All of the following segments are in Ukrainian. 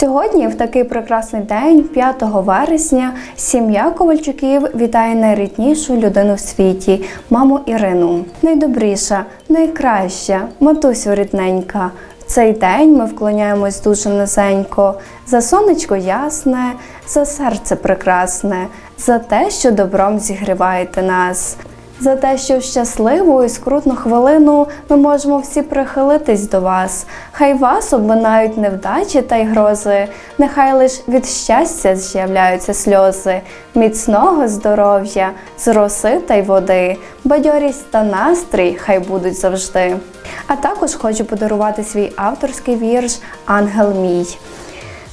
Сьогодні, в такий прекрасний день, 5 вересня, сім'я Ковальчуків вітає найріднішу людину в світі, маму Ірину. Найдобріша, найкраща, матусю рідненька. В цей день ми вклоняємось дуже низенько за сонечко ясне, за серце прекрасне, за те, що добром зігріваєте нас. За те, що в щасливу і скрутну хвилину ми можемо всі прихилитись до вас. Хай вас обминають невдачі та й грози, нехай лиш від щастя з'являються сльози, міцного здоров'я, з роси та й води, бадьорість та настрій хай будуть завжди. А також хочу подарувати свій авторський вірш Ангел мій.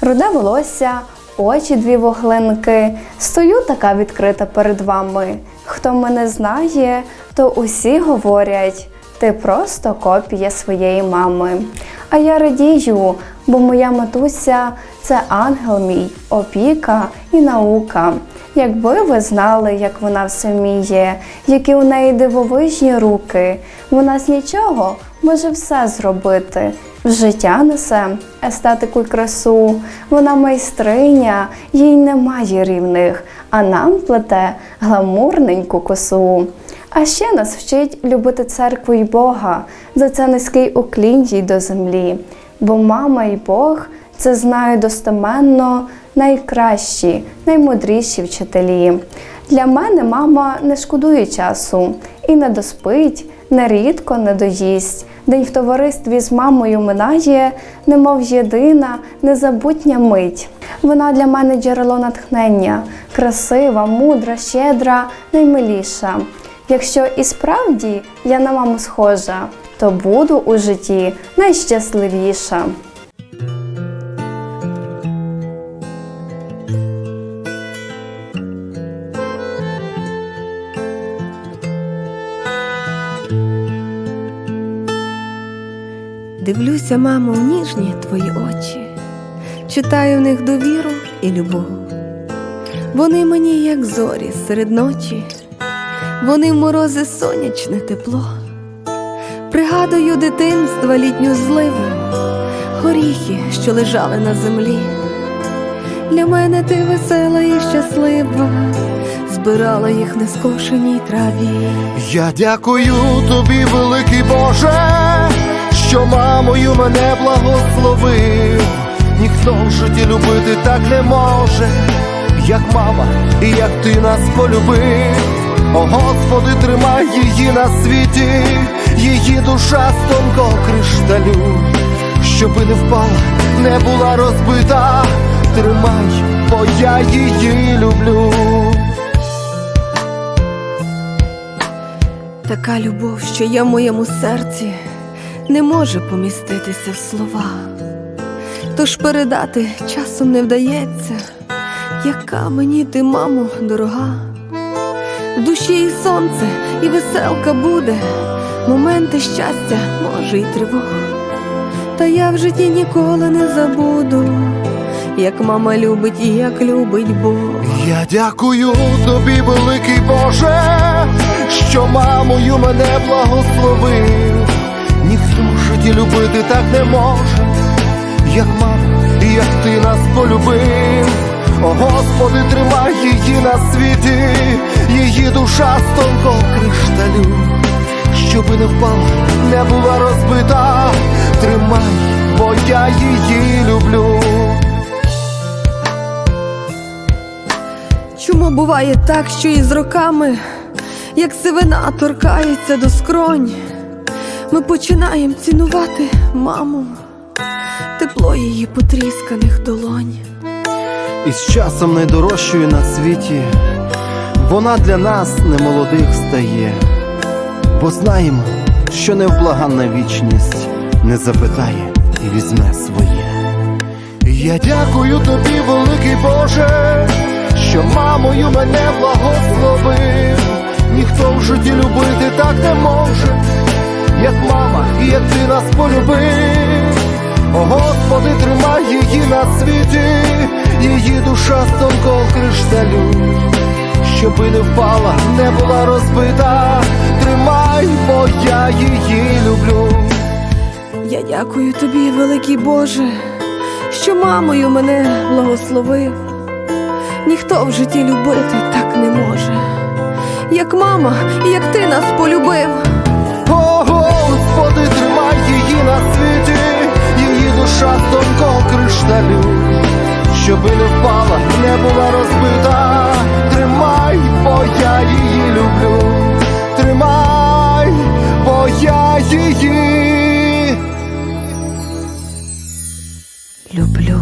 Руде волосся, очі дві вуглинки. Стою така відкрита перед вами. Хто мене знає, то усі говорять, ти просто копія своєї мами. А я радію, бо моя матуся це ангел мій, опіка і наука. Якби ви знали, як вона все вміє, які у неї дивовижні руки, вона з нічого може все зробити. Життя несе естетику й красу, вона майстриня, їй немає рівних, а нам плете гламурненьку косу. А ще нас вчить любити церкву й Бога, за це низький уклін їй до землі. Бо мама й Бог це знаю достеменно найкращі, наймудріші вчителі. Для мене мама не шкодує часу і не доспить, нерідко не доїсть. День в товаристві з мамою минає, немов єдина, незабутня мить. Вона для мене джерело натхнення, красива, мудра, щедра, наймиліша. Якщо і справді я на маму схожа, то буду у житті найщасливіша. Дивлюся, мамо, в ніжні твої очі, читаю в них довіру і любов. Вони мені, як зорі серед ночі, вони в морози сонячне тепло. Пригадую дитинства літню зливу, горіхи, що лежали на землі. Для мене ти весела і щаслива, збирала їх на скошеній траві. Я дякую тобі, великий Боже, що мамою мене благословив. Ніхто в житті любити так не може, як мама, і як ти нас полюбив. О Господи, тримай її на світі, її душа з тонкого кришталю, щоби не впала, не була розбита. Тримай, бо я її люблю. Така любов, що є в моєму серці, не може поміститися в слова. Тож передати часом не вдається, яка мені ти, мамо, дорога. В душі і сонце, і веселка буде, моменти щастя, може, й тривог. Та я в житті ніколи не забуду, як мама любить і як любить Бог. Я дякую тобі, великий Боже, що мамою мене благословив. Ніхто житті любити так не може, як мама, і як ти нас полюбив. О Господи, тримай її на світі, її душа з тонкого кришталю, щоби не впала, не була розбита. Тримай, бо я її люблю. Чому буває так, що із роками, як сивина торкається до скронь, ми починаємо цінувати маму, тепло її потрісканих долонь. І з часом найдорожчою на світі, вона для нас немолодих стає, бо знаємо, що невблаганна вічність не запитає і візьме своє. Я дякую тобі, великий Боже, що мамою мене благословив. Ніхто в житті любити так не може, як мама, і як ти нас полюбив. О Господи, тримай її на світі, її душа з тонкого кришталю, щоби не впала, не була розбита. Тримай, бо я її люблю. Я дякую тобі, великий Боже, що мамою мене благословив. Ніхто в житті любити так не може, як мама, як ти нас полюбив на світі, її душа з тонкого кришталю, щоби не впала, не була розбита. Тримай, бо я її люблю, тримай, бо я її люблю.